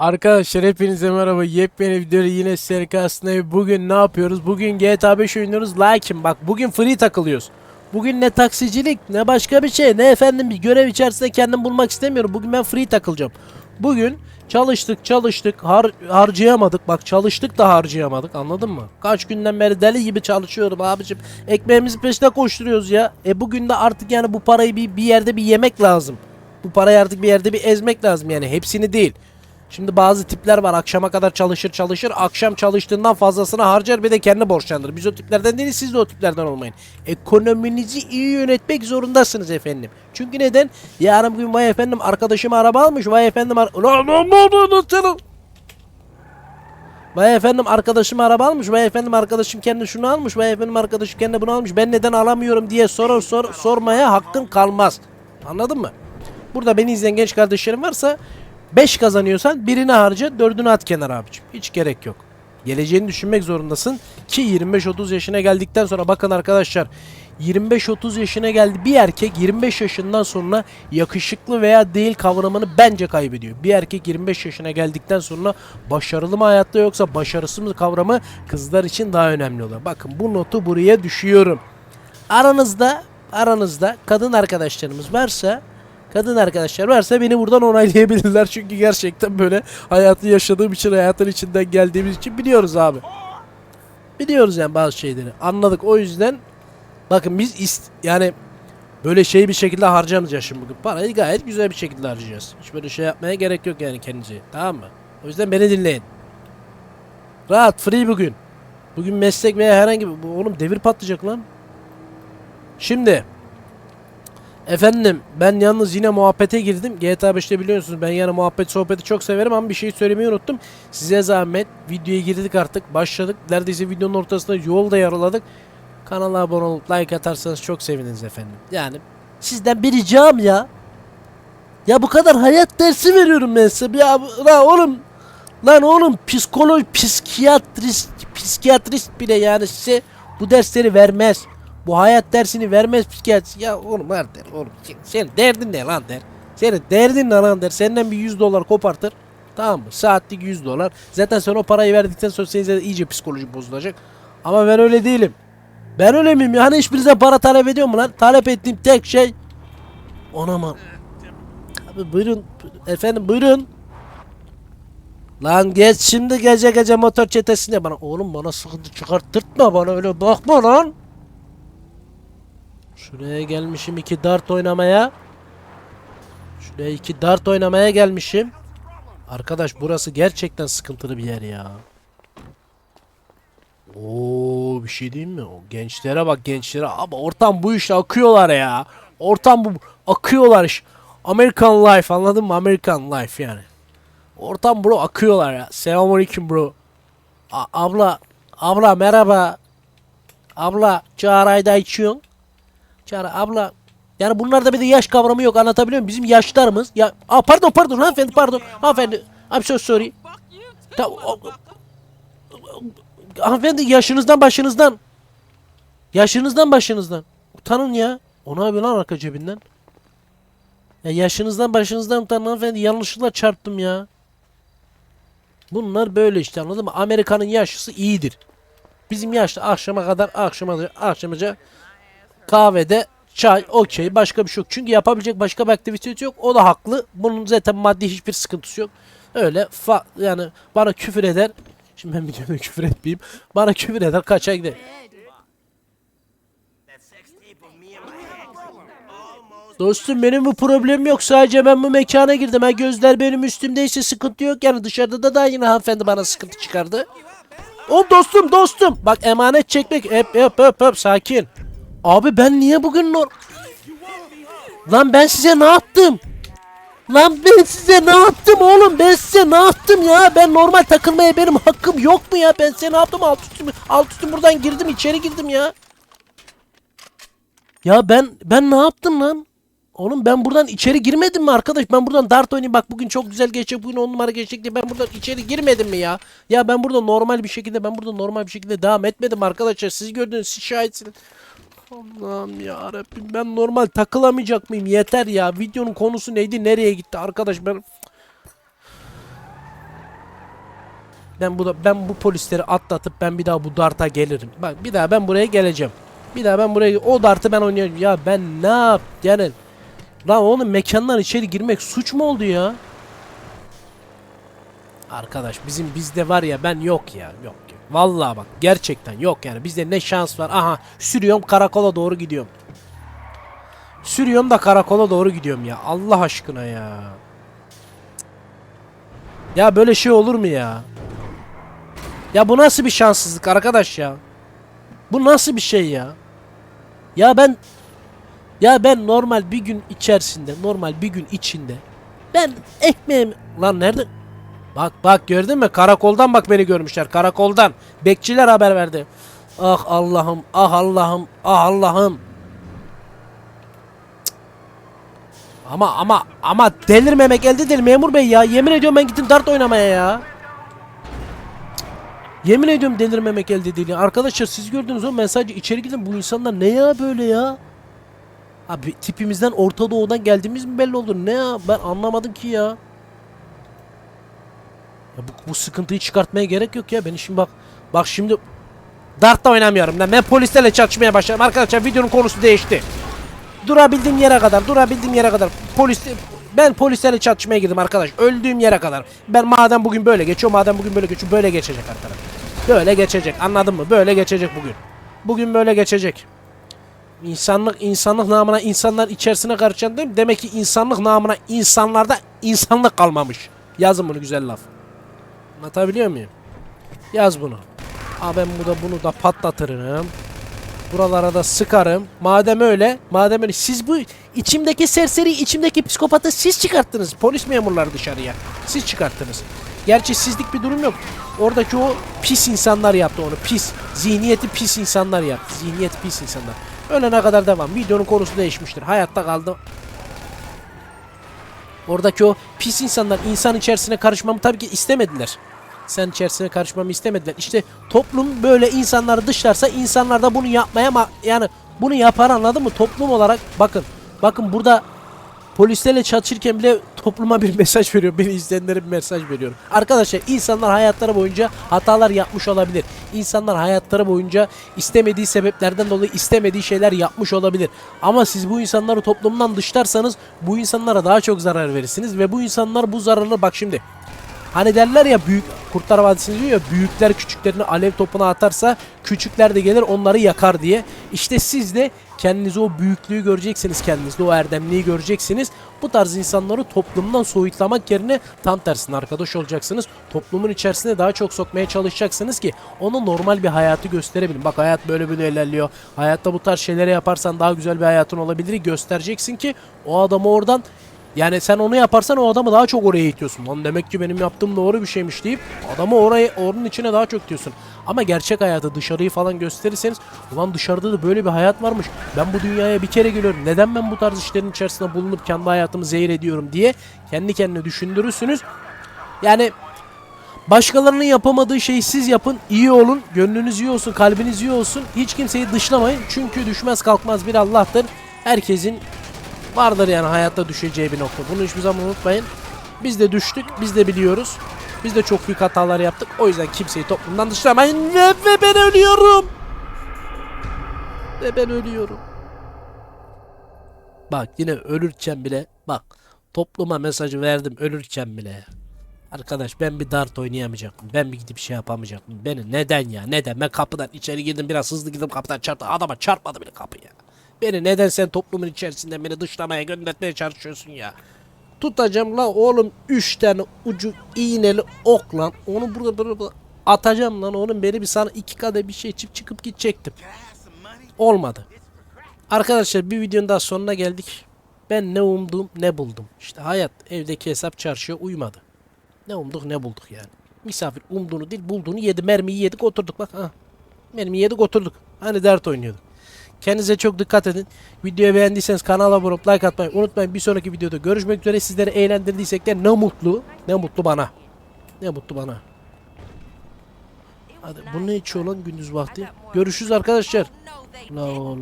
Arkadaşlar hepinize merhaba. Yepyeni videoda yine serikasında bugün ne yapıyoruz? Bugün GTA 5 oynuyoruz. Lakin bak bugün free takılıyoruz. Bugün ne taksicilik ne başka bir şey ne efendim bir görev içerisinde kendim bulmak istemiyorum. Bugün ben free takılacağım. Bugün çalıştık çalıştık har harcayamadık. Bak çalıştık da harcayamadık anladın mı? Kaç günden beri deli gibi çalışıyorum abicim. Ekmeğimizi peşine koşturuyoruz ya. E bugün de artık yani bu parayı bir, bir yerde bir yemek lazım. Bu parayı artık bir yerde bir ezmek lazım yani hepsini değil. Şimdi bazı tipler var akşama kadar çalışır çalışır akşam çalıştığından fazlasını harcar bir de kendi borçlanır. Biz o tiplerden değiliz siz de o tiplerden olmayın. Ekonominizi iyi yönetmek zorundasınız efendim. Çünkü neden? Yarın bugün vay efendim arkadaşım araba almış vay efendim ar. Vay efendim arkadaşım araba almış. Vay efendim arkadaşım kendi şunu almış. Vay efendim arkadaşım kendi bunu almış. Ben neden alamıyorum diye sorur sor, sormaya hakkın kalmaz. Anladın mı? Burada beni izleyen genç kardeşlerim varsa 5 kazanıyorsan birini harca 4'ünü at kenara abicim. Hiç gerek yok. Geleceğini düşünmek zorundasın ki 25-30 yaşına geldikten sonra bakın arkadaşlar 25-30 yaşına geldi bir erkek 25 yaşından sonra yakışıklı veya değil kavramını bence kaybediyor. Bir erkek 25 yaşına geldikten sonra başarılı mı hayatta yoksa başarısız mı kavramı kızlar için daha önemli oluyor. Bakın bu notu buraya düşüyorum. Aranızda aranızda kadın arkadaşlarımız varsa kadın arkadaşlar varsa beni buradan onaylayabilirler. Çünkü gerçekten böyle hayatı yaşadığım için hayatın içinden geldiğimiz için biliyoruz abi. Biliyoruz yani bazı şeyleri. Anladık o yüzden bakın biz ist yani böyle şey bir şekilde harcamayacağız şimdi bugün. Parayı gayet güzel bir şekilde harcayacağız. Hiç böyle şey yapmaya gerek yok yani kendinize. Tamam mı? O yüzden beni dinleyin. Rahat free bugün. Bugün meslek veya herhangi bir... Oğlum devir patlayacak lan. Şimdi Efendim ben yalnız yine muhabbete girdim. GTA 5'te biliyorsunuz ben yani muhabbet sohbeti çok severim ama bir şey söylemeyi unuttum. Size zahmet videoya girdik artık başladık. Neredeyse videonun ortasında yol da yaraladık. Kanala abone olup like atarsanız çok seviniriz efendim. Yani sizden bir ricam ya. Ya bu kadar hayat dersi veriyorum ben size. Ya la oğlum lan oğlum psikolog, psikiyatrist, psikiyatrist bile yani size bu dersleri vermez. Bu hayat dersini vermez psikiyatrist. Ya oğlum her der oğlum. Senin derdin ne lan der. Senin derdin ne lan der. Senden bir 100 dolar kopartır. Tamam mı? Saatlik 100 dolar. Zaten sen o parayı verdikten sonra senin iyice psikoloji bozulacak. Ama ben öyle değilim. Ben öyle miyim? Yani hiçbirinize para talep ediyor mu lan? Talep ettiğim tek şey Onaman. Abi buyurun. Efendim buyurun. Lan geç şimdi gece gece motor çetesine bana. Oğlum bana sıkıntı çıkarttırtma bana öyle bakma lan. Şuraya gelmişim iki dart oynamaya. Şuraya iki dart oynamaya gelmişim. Arkadaş burası gerçekten sıkıntılı bir yer ya. Oo bir şey diyeyim mi? Gençlere bak gençlere. Abi ortam bu işte akıyorlar ya. Ortam bu akıyorlar iş. American life anladın mı? American life yani. Ortam bro akıyorlar ya. Selamünaleyküm bro. A- abla abla merhaba. Abla çağrayda içiyorsun. Çağrı abla yani bunlarda bir de yaş kavramı yok anlatabiliyor muyum? Bizim yaşlarımız ya Aa, pardon pardon hanımefendi pardon hanımefendi I'm so sorry. Ta, o- hanımefendi yaşınızdan başınızdan yaşınızdan başınızdan utanın ya. O ne yapıyor lan arka cebinden? Ya yaşınızdan başınızdan utanın hanımefendi yanlışlıkla çarptım ya. Bunlar böyle işte anladın mı? Amerika'nın yaşlısı iyidir. Bizim yaşlı akşama kadar akşama akşamaca kahvede çay okey başka bir şey yok. Çünkü yapabilecek başka bir aktivite yok. O da haklı. Bunun zaten maddi hiçbir sıkıntısı yok. Öyle fa yani bana küfür eder. Şimdi ben videoda küfür etmeyeyim. Bana küfür eder kaçar gider. Dostum benim bu problemim yok. Sadece ben bu mekana girdim. Ha gözler benim üstümdeyse sıkıntı yok. Yani dışarıda da, da yine hanımefendi bana sıkıntı çıkardı. O dostum dostum. Bak emanet çekmek. Hep hep hep hep sakin. Abi ben niye bugün nor... Lan ben size ne yaptım? Lan ben size ne yaptım oğlum? Ben size ne yaptım ya? Ben normal takılmaya benim hakkım yok mu ya? Ben size ne yaptım? Alt üstüm, alt üstüm buradan girdim içeri girdim ya. Ya ben ben ne yaptım lan? Oğlum ben buradan içeri girmedim mi arkadaş? Ben buradan dart oynayayım bak bugün çok güzel geçecek bugün on numara geçecek diye ben buradan içeri girmedim mi ya? Ya ben burada normal bir şekilde ben burada normal bir şekilde devam etmedim arkadaşlar. Siz gördünüz siz şahitsiniz. Allah'ım ya ben normal takılamayacak mıyım? Yeter ya. Videonun konusu neydi? Nereye gitti arkadaş ben? Ben bu da, ben bu polisleri atlatıp ben bir daha bu darta gelirim. Bak bir daha ben buraya geleceğim. Bir daha ben buraya o dartı ben oynayacağım. Ya ben ne yap yani Lan oğlum mekandan içeri girmek suç mu oldu ya? Arkadaş bizim bizde var ya ben yok ya yok. Vallahi bak gerçekten yok yani bizde ne şans var. Aha sürüyorum karakola doğru gidiyorum. Sürüyorum da karakola doğru gidiyorum ya. Allah aşkına ya. Ya böyle şey olur mu ya? Ya bu nasıl bir şanssızlık arkadaş ya? Bu nasıl bir şey ya? Ya ben ya ben normal bir gün içerisinde, normal bir gün içinde ben ekmeğim lan nerede? Bak bak gördün mü? Karakoldan bak beni görmüşler. Karakoldan. Bekçiler haber verdi. Ah Allah'ım, ah Allah'ım, ah Allah'ım. Ama ama ama delirmemek elde değil memur bey ya. Yemin ediyorum ben gittim dart oynamaya ya. Yemin ediyorum delirmemek elde değil. Arkadaşlar siz gördünüz o sadece içeri gidin bu insanlar ne ya böyle ya? Abi tipimizden Orta Doğu'dan geldiğimiz mi belli oldu? Ne ya? Ben anlamadım ki ya. Ya bu, bu sıkıntıyı çıkartmaya gerek yok ya. Beni şimdi bak bak şimdi Dart'ta oynamıyorum. lan. Ben polislerle çatışmaya başladım. Arkadaşlar videonun konusu değişti. Durabildiğim yere kadar, durabildiğim yere kadar polis ben polislerle çatışmaya girdim arkadaş. Öldüğüm yere kadar. Ben madem bugün böyle geçiyor, madem bugün böyle geçiyor, böyle geçecek arkadaş. Böyle geçecek. Anladın mı? Böyle geçecek bugün. Bugün böyle geçecek. İnsanlık insanlık namına insanlar içerisine karışan değil mi? Demek ki insanlık namına insanlarda insanlık kalmamış. Yazın bunu güzel laf. Anlatabiliyor muyum? Yaz bunu. Aa ben bu da bunu da patlatırım. Buralara da sıkarım. Madem öyle, madem öyle siz bu içimdeki serseri, içimdeki psikopatı siz çıkarttınız. Polis memurları dışarıya. Siz çıkarttınız. Gerçi sizlik bir durum yok. Oradaki o pis insanlar yaptı onu. Pis. Zihniyeti pis insanlar yaptı. Zihniyeti pis insanlar. Ölene kadar devam. Videonun konusu değişmiştir. Hayatta kaldı. Oradaki o pis insanlar insan içerisine karışmamı tabii ki istemediler. Sen içerisine karışmamı istemediler. İşte toplum böyle insanları dışlarsa insanlar da bunu yapmaya ma- yani bunu yapar anladın mı? Toplum olarak bakın. Bakın burada polislerle çatışırken bile topluma bir mesaj veriyor. Beni izleyenlere bir mesaj veriyorum. Arkadaşlar insanlar hayatları boyunca hatalar yapmış olabilir. İnsanlar hayatları boyunca istemediği sebeplerden dolayı istemediği şeyler yapmış olabilir. Ama siz bu insanları toplumdan dışlarsanız bu insanlara daha çok zarar verirsiniz ve bu insanlar bu zararı bak şimdi Hani derler ya büyük Kurtlar Vadisi'nde diyor ya büyükler küçüklerini alev topuna atarsa küçükler de gelir onları yakar diye. İşte siz de kendinizi o büyüklüğü göreceksiniz kendinizde o erdemliği göreceksiniz. Bu tarz insanları toplumdan soyutlamak yerine tam tersine arkadaş olacaksınız. Toplumun içerisine daha çok sokmaya çalışacaksınız ki ona normal bir hayatı gösterebilin. Bak hayat böyle böyle ilerliyor. Hayatta bu tarz şeyleri yaparsan daha güzel bir hayatın olabilir göstereceksin ki o adamı oradan yani sen onu yaparsan o adamı daha çok oraya itiyorsun. Lan demek ki benim yaptığım doğru bir şeymiş deyip adamı oraya onun içine daha çok diyorsun. Ama gerçek hayatı dışarıyı falan gösterirseniz ulan dışarıda da böyle bir hayat varmış. Ben bu dünyaya bir kere geliyorum. Neden ben bu tarz işlerin içerisinde bulunup kendi hayatımı zehir ediyorum diye kendi kendine düşündürürsünüz. Yani Başkalarının yapamadığı şeyi siz yapın, iyi olun, gönlünüz iyi olsun, kalbiniz iyi olsun. Hiç kimseyi dışlamayın çünkü düşmez kalkmaz bir Allah'tır. Herkesin vardır yani hayatta düşeceği bir nokta. Bunu hiçbir zaman unutmayın. Biz de düştük, biz de biliyoruz. Biz de çok büyük hatalar yaptık. O yüzden kimseyi toplumdan dışlamayın ve, ve ben ölüyorum. Ve ben ölüyorum. Bak yine ölürken bile bak topluma mesajı verdim ölürken bile. Arkadaş ben bir dart oynayamayacaktım. Ben bir gidip şey yapamayacaktım. Beni neden ya? Neden? Ben kapıdan içeri girdim biraz hızlı gidip kapıdan çarptı. Adama çarpmadı bile kapı ya. Beni neden sen toplumun içerisinden beni dışlamaya göndermeye çalışıyorsun ya? Tutacağım lan oğlum 3 tane ucu iğneli ok lan. Onu burada burada atacağım lan oğlum beni bir sana iki kadeh bir şey içip çıkıp gidecektim. Olmadı. Arkadaşlar bir videonun daha sonuna geldik. Ben ne umdum ne buldum. İşte hayat evdeki hesap çarşıya uymadı. Ne umduk ne bulduk yani. Misafir umduğunu değil bulduğunu yedi. Mermiyi yedik oturduk bak. Ha. Mermiyi yedik oturduk. Hani dert oynuyorduk. Kendinize çok dikkat edin. Videoyu beğendiyseniz kanala abone olup like atmayı unutmayın. Bir sonraki videoda görüşmek üzere. Sizleri eğlendirdiysek de ne mutlu. Ne mutlu bana. Ne mutlu bana. Hadi bu ne içiyor lan gündüz vakti? Görüşürüz arkadaşlar. La oğlum.